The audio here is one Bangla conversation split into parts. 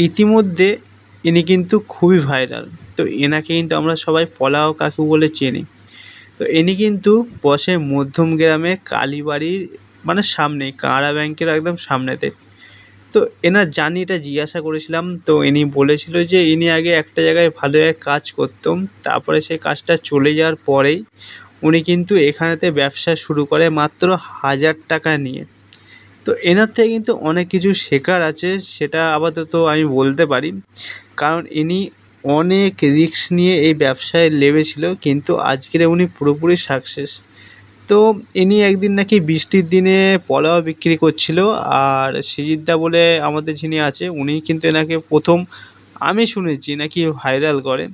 ইতিমধ্যে ইনি কিন্তু খুবই ভাইরাল তো এনাকে কিন্তু আমরা সবাই পলাও কাকু বলে চিনি। তো ইনি কিন্তু বসে মধ্যম গ্রামে কালীবাড়ির মানে সামনে কানাড়া ব্যাংকের একদম সামনেতে। তো এনার জার্নিটা জিজ্ঞাসা করেছিলাম, তো ইনি বলেছিল যে ইনি আগে একটা জায়গায় ভালো কাজ করতাম তারপরে সেই কাজটা চলে যাওয়ার পরেই উনি কিন্তু এখানেতে ব্যবসা শুরু করে মাত্র হাজার টাকা নিয়ে। তো এনার থেকে কিন্তু অনেক কিছু শেখার আছে, সেটা আপাতত আমি বলতে পারি। কারণ ইনি অনেক রিস্ক নিয়ে এই ব্যবসায় নেমেছিল কিন্তু আজকের উনি পুরোপুরি সাকসেস। তো ইনি একদিন নাকি বৃষ্টির দিনে পলাও বিক্রি করছিল, আর সৃজিতদা বলে আমাদের যিনি আছে, উনি কিন্তু এনাকে প্রথম আমি শুনেছি নাকি ভাইরাল করে।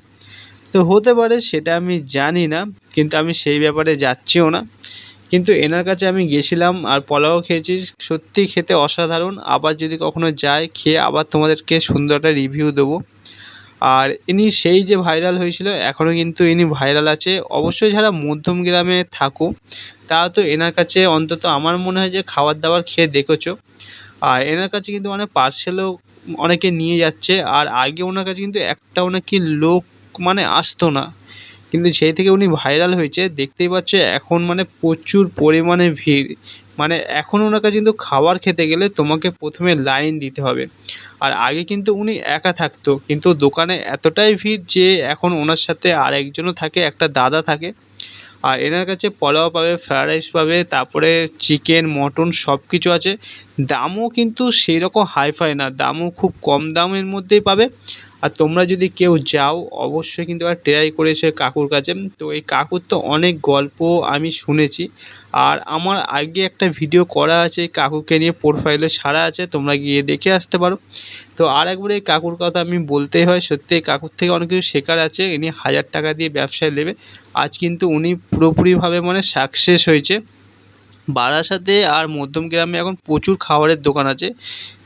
তো হতে পারে সেটা আমি জানি না, কিন্তু আমি সেই ব্যাপারে যাচ্ছিও না। কিন্তু এনার কাছে আমি গেছিলাম আর পোলাও খেয়েছি। সত্যিই খেতে অসাধারণ। আবার যদি কখনও যাই, খেয়ে আবার তোমাদেরকে সুন্দর একটা রিভিউ দেবো। আর ইনি সেই যে ভাইরাল হয়েছিল এখনও কিন্তু ইনি ভাইরাল আছে। অবশ্যই যারা মধ্যম গ্রামে থাকো, তারা তো এনার কাছে অন্তত আমার মনে হয় যে খাবার দাবার খেয়ে দেখেছ। আর এনার কাছে কিন্তু মানে পার্সেলও অনেকে নিয়ে যাচ্ছে। আর আগে ওনার কাছে কিন্তু একটাও নাকি লোক মানে আসতো না। কিন্তু সেই থেকে উনি ভাইরাল হয়েছে, দেখতেই পাচ্ছ এখন মানে প্রচুর পরিমাণে ভিড়। মানে এখন ওনার কাছে কিন্তু খাবার খেতে গেলে তোমাকে প্রথমে লাইন দিতে হবে। আর আগে কিন্তু উনি একা থাকতো, কিন্তু দোকানে এতটাই ভিড় যে এখন ওনার সাথে আর একজনও থাকে, একটা দাদা থাকে। আর এনার কাছে পোলাও পাবে ফ্রায়েড রাইস পাবে, তারপরে চিকেন মটন সব কিছু আছে। দামও কিন্তু সেই রকম হাইফাই না, দামও খুব কম দামের মধ্যেই পাবে। আর তোমরা যদি কেউ যাও, অবশ্যই কিন্তু একবার ট্রাই করে এসো কাকুর কাছে। তো এই কাকুর তো অনেক গল্প আমি শুনেছি। আর আমার আগে একটা ভিডিও করা আছে এই কাকুকে নিয়ে প্রোফাইলে সারা আছে, তোমরা গিয়ে দেখে আসতে পারো। তো আর একবার এই কাকুর কথা আমি বলতেই হয়, সত্যি এই কাকুর থেকে অনেক কিছু শেখার আছে, ইনি হাজার টাকা দিয়ে ব্যবসায় নেবে। আজ কিন্তু উনি পুরোপুরিভাবে মানে সাকসেস হয়েছে। বারাসাতে আর মধ্যম গ্রামে এখন প্রচুর খাবারের দোকান আছে।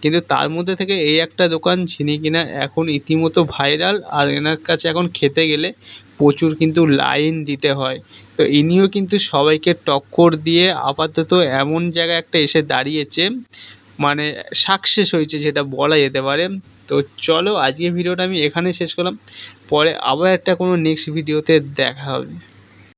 কিন্তু তার মধ্যে থেকে এই একটা দোকান যিনি কিনা এখন ইতিমধ্যে ভাইরাল আর এনার কাছে এখন খেতে গেলে প্রচুর কিন্তু লাইন দিতে হয়। তো ইনিও কিন্তু সবাইকে টক্কর দিয়ে আপাতত এমন জায়গায় একটা এসে দাঁড়িয়েছে মানে সাকসেস হয়েছে যেটা বলা যেতে পারে। তো চলো আজকের ভিডিওটা আমি এখানে শেষ করলাম। পরে আবার একটা কোনো নেক্সট ভিডিওতে দেখা হবে।